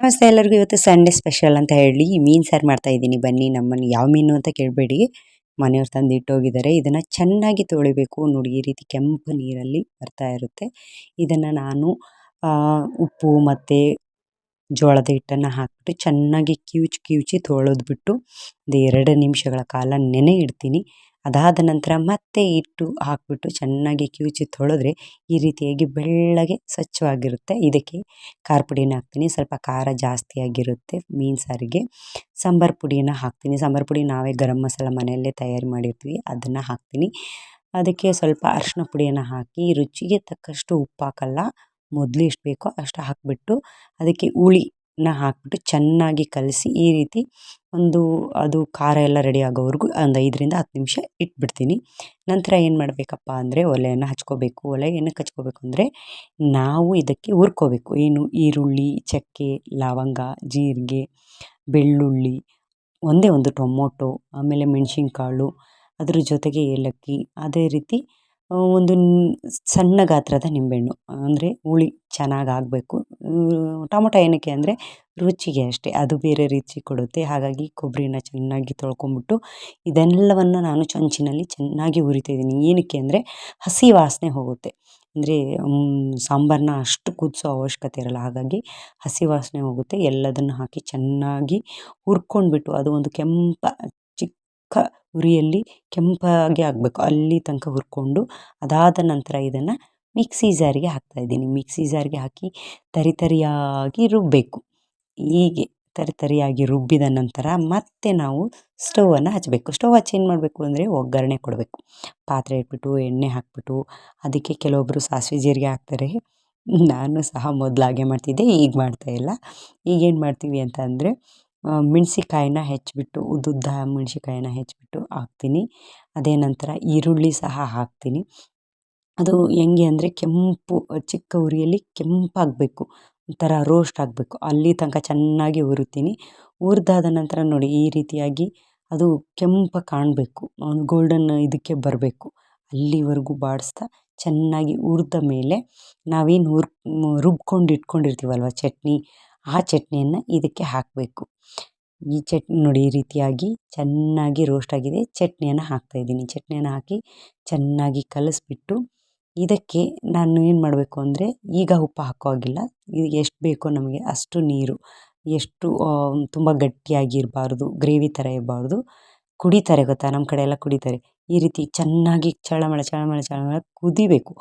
ನಮಸ್ತೆ ಎಲ್ಲರಿಗೂ. ಇವತ್ತು ಸಂಡೇ ಸ್ಪೆಷಲ್ ಅಂತ ಹೇಳಿ ಮೀನು ಸಾರು ಮಾಡ್ತಾ ಇದ್ದೀನಿ. ಬನ್ನಿ, ನಮ್ಮನ್ನು ಯಾವ ಮೀನು ಅಂತ ಕೇಳಬೇಡಿ. ಮನೆಯವ್ರು ತಂದು ಇಟ್ಟೋಗಿದ್ದಾರೆ. ಇದನ್ನು ಚೆನ್ನಾಗಿ ತೊಳಿಬೇಕು. ನೋಡಿ, ಈ ರೀತಿ ಕೆಂಪು ನೀರಲ್ಲಿ ಬರ್ತಾ ಇರುತ್ತೆ. ಇದನ್ನು ನಾನು ಉಪ್ಪು ಮತ್ತು ಜೋಳದ ಹಿಟ್ಟನ್ನು ಹಾಕಿಬಿಟ್ಟು ಚೆನ್ನಾಗಿ ಕಿವುಚಿ ಕಿವುಚಿ ತೊಳೆದ್ಬಿಟ್ಟು ಒಂದು ಎರಡು ನಿಮಿಷಗಳ ಕಾಲ ನೆನೆ ಇಡ್ತೀನಿ. ಅದಾದ ನಂತರ ಮತ್ತೆ ಹಿಟ್ಟು ಹಾಕಿಬಿಟ್ಟು ಚೆನ್ನಾಗಿ ಕಿವುಚಿ ತೊಳೆದ್ರೆ ಈ ರೀತಿಯಾಗಿ ಬೆಳ್ಳಗೆ ಸ್ವಚ್ಛವಾಗಿರುತ್ತೆ. ಇದಕ್ಕೆ ಖಾರ ಪುಡಿನ ಹಾಕ್ತೀನಿ. ಸ್ವಲ್ಪ ಖಾರ ಜಾಸ್ತಿಯಾಗಿರುತ್ತೆ ಮೀನು ಸಾರಿಗೆ. ಸಾಂಬಾರು ಪುಡಿಯನ್ನು ಹಾಕ್ತೀನಿ. ಸಾಂಬಾರು ಪುಡಿ ನಾವೇ ಗರಂ ಮಸಾಲ ಮನೆಯಲ್ಲೇ ತಯಾರು ಮಾಡಿರ್ತೀವಿ. ಅದನ್ನು ಹಾಕ್ತೀನಿ. ಅದಕ್ಕೆ ಸ್ವಲ್ಪ ಅರಿಶಿನ ಪುಡಿಯನ್ನು ಹಾಕಿ ರುಚಿಗೆ ತಕ್ಕಷ್ಟು ಉಪ್ಪು ಹಾಕಲ್ಲ ಮೊದಲು ಎಷ್ಟು ಬೇಕೋ ಅಷ್ಟು ಹಾಕಿಬಿಟ್ಟು ಅದಕ್ಕೆ ಹುಳಿನ ಹಾಕಿಬಿಟ್ಟು ಚೆನ್ನಾಗಿ ಕಲಸಿ ಈ ರೀತಿ ಒಂದು ಅದು ಖಾರ ಎಲ್ಲ ರೆಡಿ ಆಗೋವರೆಗೂ ಒಂದು ಐದರಿಂದ ಹತ್ತು ನಿಮಿಷ ಇಟ್ಬಿಡ್ತೀನಿ. ನಂತರ ಏನು ಮಾಡಬೇಕಪ್ಪ ಅಂದರೆ ಒಲೆಯನ್ನು ಹಚ್ಕೋಬೇಕು. ಒಲೆ ಏನಕ್ಕೆ ಹಚ್ಕೋಬೇಕು ಅಂದರೆ ನಾವು ಇದಕ್ಕೆ ಹುರ್ಕೋಬೇಕು. ಏನು ಈರುಳ್ಳಿ, ಚಕ್ಕೆ, ಲವಂಗ, ಜೀರಿಗೆ, ಬೆಳ್ಳುಳ್ಳಿ, ಒಂದೇ ಒಂದು ಟೊಮೊಟೊ, ಆಮೇಲೆ ಮೆಣಸಿನ್ಕಾಳು, ಅದ್ರ ಜೊತೆಗೆ ಏಲಕ್ಕಿ, ಅದೇ ರೀತಿ ಒಂದು ಸಣ್ಣ ಗಾತ್ರದ ನಿಂಬೆಹಣ್ಣು. ಅಂದರೆ ಹುಳಿ ಚೆನ್ನಾಗಿ ಆಗಬೇಕು ಟೊಮೊಟೊ ಏನಕ್ಕೆ ಅಂದರೆ ರುಚಿಗೆ ಅಷ್ಟೇ. ಅದು ಬೇರೆ ರುಚಿ ಕೊಡುತ್ತೆ. ಹಾಗಾಗಿ ಕೊಬ್ಬರಿನ ಚೆನ್ನಾಗಿ ತೊಳ್ಕೊಂಬಿಟ್ಟು ಇದೆಲ್ಲವನ್ನು ನಾನು ಚಂಚಿನಲ್ಲಿ ಚೆನ್ನಾಗಿ ಹುರಿತಾ ಇದ್ದೀನಿ. ಏನಕ್ಕೆ ಅಂದರೆ ಹಸಿ ವಾಸನೆ ಹೋಗುತ್ತೆ. ಅಂದರೆ ಸಾಂಬಾರನ್ನ ಅಷ್ಟು ಕುದಿಸೋ ಅವಶ್ಯಕತೆ ಇರಲ್ಲ. ಹಾಗಾಗಿ ಹಸಿ ವಾಸನೆ ಹೋಗುತ್ತೆ. ಎಲ್ಲದನ್ನು ಹಾಕಿ ಚೆನ್ನಾಗಿ ಹುರ್ಕೊಂಡ್ಬಿಟ್ಟು ಅದು ಒಂದು ಕೆಂಪ ಚಿಕ್ಕ ಉರಿಯಲ್ಲಿ ಕೆಂಪಾಗಿ ಆಗಬೇಕು. ಅಲ್ಲಿ ತನಕ ಹುರ್ಕೊಂಡು ಅದಾದ ನಂತರ ಇದನ್ನು ಮಿಕ್ಸಿ ಜಾರಿಗೆ ಹಾಕ್ತಾ ಇದ್ದೀನಿ. ಮಿಕ್ಸಿ ಜಾರಿಗೆ ಹಾಕಿ ತರಿ ತರಿಯಾಗಿ ರುಬ್ಬಬೇಕು ಹೀಗೆ ತರಿ ತರಿಯಾಗಿ ರುಬ್ಬಿದ ನಂತರ ಮತ್ತೆ ನಾವು ಸ್ಟೌವನ್ನು ಹಚ್ಚಬೇಕು ಸ್ಟವ್ ಹಚ್ಚಿ ಏನು ಮಾಡಬೇಕು ಅಂದರೆ ಒಗ್ಗರಣೆ ಕೊಡಬೇಕು. ಪಾತ್ರೆ ಇಟ್ಬಿಟ್ಟು, ಎಣ್ಣೆ ಹಾಕ್ಬಿಟ್ಟು, ಅದಕ್ಕೆ ಕೆಲವೊಬ್ಬರು ಸಾಸಿವೆ ಜೀರಿಗೆ ಹಾಕ್ತಾರೆ. ನಾನು ಸಹ ಮೊದಲಾಗೆ ಮಾಡ್ತಿದ್ದೆ, ಈಗ ಮಾಡ್ತಾ ಇಲ್ಲ. ಈಗೇನು ಮಾಡ್ತೀವಿ ಅಂತ ಅಂದರೆ ಮೆಣಸಿಕಾಯಿನ ಹೆಚ್ಚಿಬಿಟ್ಟು, ಉದ್ದುದ್ದ ಮೆಣಸಿಕಾಯಿನ ಹೆಚ್ಚಿಬಿಟ್ಟು ಹಾಕ್ತೀನಿ. ಅದೇ ನಂತರ ಈರುಳ್ಳಿ ಸಹ ಹಾಕ್ತೀನಿ. ಅದು ಹೆಂಗೆ ಅಂದರೆ ಕೆಂಪು, ಚಿಕ್ಕ ಉರಿಯಲ್ಲಿ ಕೆಂಪಾಗಬೇಕು. ಒಂಥರ ರೋಸ್ಟ್ ಆಗಬೇಕು. ಅಲ್ಲಿ ತನಕ ಚೆನ್ನಾಗಿ ಹುರಿತೀನಿ. ಹುರಿದಾದ ನಂತರ ನೋಡಿ, ಈ ರೀತಿಯಾಗಿ ಅದು ಕೆಂಪು ಕಾಣಬೇಕು. ಗೋಲ್ಡನ್ ಇದಕ್ಕೆ ಬರಬೇಕು. ಅಲ್ಲಿವರೆಗೂ ಬಾಡಿಸ್ತಾ ಚೆನ್ನಾಗಿ ಹುರ್ದ ಮೇಲೆ ನಾವೇನು ಹುರ್, ರುಬ್ಕೊಂಡು ಇಟ್ಕೊಂಡಿರ್ತೀವಲ್ವ ಚಟ್ನಿ ಆ ಚಟ್ನಿಯನ್ನು ಇದಕ್ಕೆ ಹಾಕಬೇಕು. ಈ ಚಟ್ನಿ ನೋಡಿ ಈ ರೀತಿಯಾಗಿ ಚೆನ್ನಾಗಿ ರೋಸ್ಟ್ ಆಗಿದೆ. ಚಟ್ನಿಯನ್ನು ಹಾಕ್ತಾಯಿದ್ದೀನಿ ಚಟ್ನಿಯನ್ನು ಹಾಕಿ ಚೆನ್ನಾಗಿ ಕಲಸಿಬಿಟ್ಟು ಇದಕ್ಕೆ ನಾನು ಏನು ಮಾಡಬೇಕು ಅಂದರೆ ಈಗ ಉಪ್ಪು ಹಾಕೋ ಹಾಗಿಲ್ಲ. ಇದು ಎಷ್ಟು ಬೇಕೋ ನಮಗೆ ಅಷ್ಟು ನೀರು, ಎಷ್ಟು ತುಂಬ ಗಟ್ಟಿಯಾಗಿರಬಾರ್ದು, ಗ್ರೇವಿ ಥರ ಇರಬಾರ್ದು. ಕುಡಿತಾರೆ ಗೊತ್ತಾ? ನಮ್ಮ ಕಡೆ ಎಲ್ಲ ಕುಡಿತಾರೆ. ಈ ರೀತಿ ಚೆನ್ನಾಗಿ ಚಳಮಳ ಚಳಮಳ ಚಳಮಳ ಕುದಿಬೇಕು.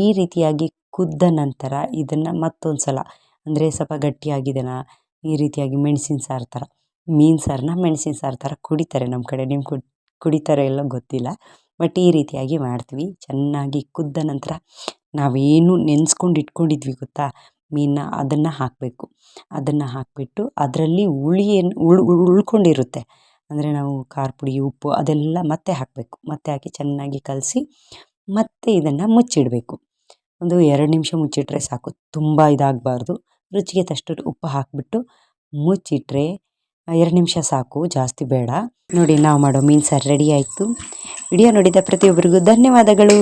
ಈ ರೀತಿಯಾಗಿ ಕುದ್ದ ನಂತರ ಇದನ್ನು ಮತ್ತೊಂದು ಸಲ ಅಂದರೆ ಸ್ವಲ್ಪ ಗಟ್ಟಿಯಾಗಿದೆಯಾ ಈ ರೀತಿಯಾಗಿ ಮೆಣಸಿನ ಸಾರು ಥರ. ಮೀನು ಸಾರನ್ನ ಮೆಣ್ಸಿನ ಸಾರು ಥರ ಕುಡಿತಾರೆ ನಮ್ಮ ಕಡೆ. ನಿಮ್ಮ ಕುಡಿ, ಕುಡಿತಾರೋ ಎಲ್ಲ ಗೊತ್ತಿಲ್ಲ. ಬಟ್ ಈ ರೀತಿಯಾಗಿ ಮಾಡ್ತೀವಿ. ಚೆನ್ನಾಗಿ ಕುದ್ದ ನಂತರ ನಾವೇನು ನೆನೆಸ್ಕೊಂಡು ಇಟ್ಕೊಂಡಿದ್ವಿ ಗೊತ್ತಾ? ಮೀನನ್ನ ಅದನ್ನು ಹಾಕಬೇಕು. ಅದನ್ನು ಹಾಕಿಬಿಟ್ಟು ಅದರಲ್ಲಿ ಏನು, ಉಳ್, ಉಳ್- ಉಳ್ಕೊಂಡಿರುತ್ತೆ. ಅಂದರೆ ನಾವು ಖಾರ ಪುಡಿ, ಉಪ್ಪು ಅದೆಲ್ಲ ಮತ್ತೆ ಹಾಕಬೇಕು. ಮತ್ತೆ ಹಾಕಿ ಚೆನ್ನಾಗಿ ಕಲಸಿ ಮತ್ತೆ ಇದನ್ನು ಮುಚ್ಚಿಡಬೇಕು. ಒಂದು ಎರಡು ನಿಮಿಷ ಮುಚ್ಚಿಟ್ರೆ ಸಾಕು. ತುಂಬ ಇದಾಗಬಾರ್ದು. ರುಚಿಗೆ ತಷ್ಟು ಉಪ್ಪು ಹಾಕಿಬಿಟ್ಟು ಮುಚ್ಚಿಟ್ರೆ ಎರಡು ನಿಮಿಷ ಸಾಕು, ಜಾಸ್ತಿ ಬೇಡ. ನೋಡಿ, ನಾವು ಮಾಡೋ ಮೀನು ಸಾರು ರೆಡಿ ಆಯಿತು. ವಿಡಿಯೋ ನೋಡಿದ ಪ್ರತಿಯೊಬ್ಬರಿಗೂ ಧನ್ಯವಾದಗಳು.